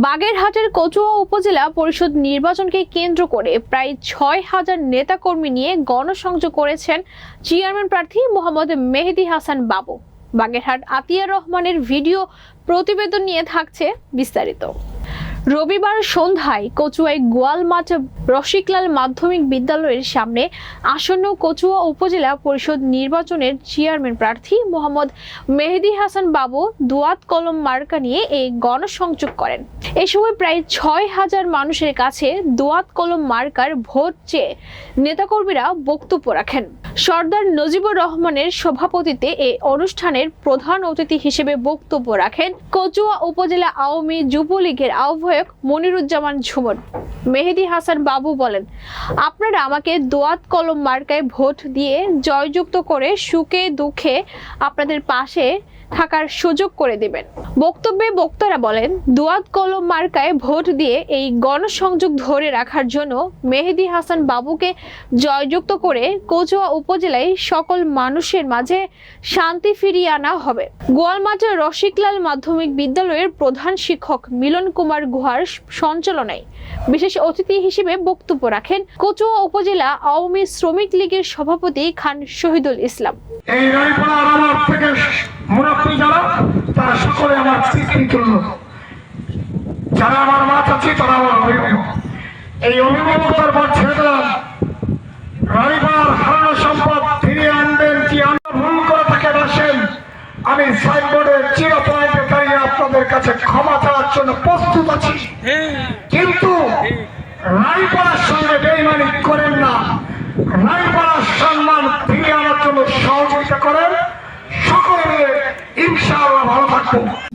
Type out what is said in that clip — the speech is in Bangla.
বাগেরহাটের কচুয়া উপজেলা পরিষদ নির্বাচনকে কেন্দ্র করে প্রায় ছয় হাজার নেতাকর্মী নিয়ে গণসংযোগ করেছেন চেয়ারম্যান প্রার্থী মোহাম্মদ মেহেদি হাসান বাবু। বাগেরহাট আতিয়া রহমানের ভিডিও প্রতিবেদন নিয়ে থাকছে বিস্তারিত। রবিবার সন্ধ্যায় কচুয়ায় গোয়ালমাঠ রসিকলাল মাধ্যমিক বিদ্যালয়ের সামনে আসন্ন কচুয়া উপজেলা পরিষদ নির্বাচনের চেয়ারম্যান প্রার্থী মোহাম্মদ মেহেদি হাসান বাবু দুয়াত কলম মার্কা নিয়ে এই গণসংযোগ করেন। এ সময় প্রায় ছয় হাজার মানুষের কাছে দোয়াত কলম মার্কার ভোট চেয়ে নেতাকর্মীরা বক্তব্য রাখেন। সর্দার নজিবুর রহমানের সভাপতিতে এই অনুষ্ঠানের প্রধান অতিথি হিসেবে বক্তব্য রাখেন কচুয়া উপজেলা আওয়ামী যুবলীগের আহ্বায়ক মনিরুজ্জামান ঝুমন। মেহেদি হাসান বাবু বলেন, আপনারা আমাকে দোয়াত কলম মার্কায় ভোট দিয়ে জয়যুক্ত করে সুখে দুঃখে আপনাদের পাশে থাকার সুযোগ করে দিবেন। বক্তব্যে বক্তারা বলেন, দুয়াত কলম মার্কায় ভোট দিয়ে এই গণসংযোগ ধরে রাখার জন্য মেহেদি হাসান বাবুকে জয়যুক্ত করে কচুয়া উপজেলায় সকল মানুষের মাঝে শান্তি ফিরিয়ে আনা হবে। গোয়ালমাঠের রসিকলাল মাধ্যমিক বিদ্যালয়ের প্রধান শিক্ষক মিলন কুমার গুহার সঞ্চালনায় বিশেষ অতিথি হিসেবে বক্তব্য রাখেন কচুয়া উপজেলা আওয়ামী শ্রমিক লীগের সভাপতি খান শহীদুল ইসলাম। এই রায়পাড়ার আমার থেকে মুরব্বী যারা তারা সকলে আমার স্বীকৃতুল্য যারা আমার মা চাচ্ছি তারা আমার অভিভাবক। এই অভিভাবকতার পর ছেড়ে দিলাম রায়পাড়ার হারানো সম্পদ ফিরিয়ে আনবেন কি আমরা ভুল করে থাকে আসেন আমি সাইনবোর্ডের চিরপয়েন্টে দাঁড়িয়ে আপনাদের কাছে ক্ষমা চাওয়ার জন্য প্রস্তুত আছি। কিন্তু রায়পাড়ার সঙ্গে বেইমানি করেন না। ফিরিয়ে আনার জন্য সহযোগিতা করেন সকলে মিলে ইনশাআল্লাহ ভালো থাকবো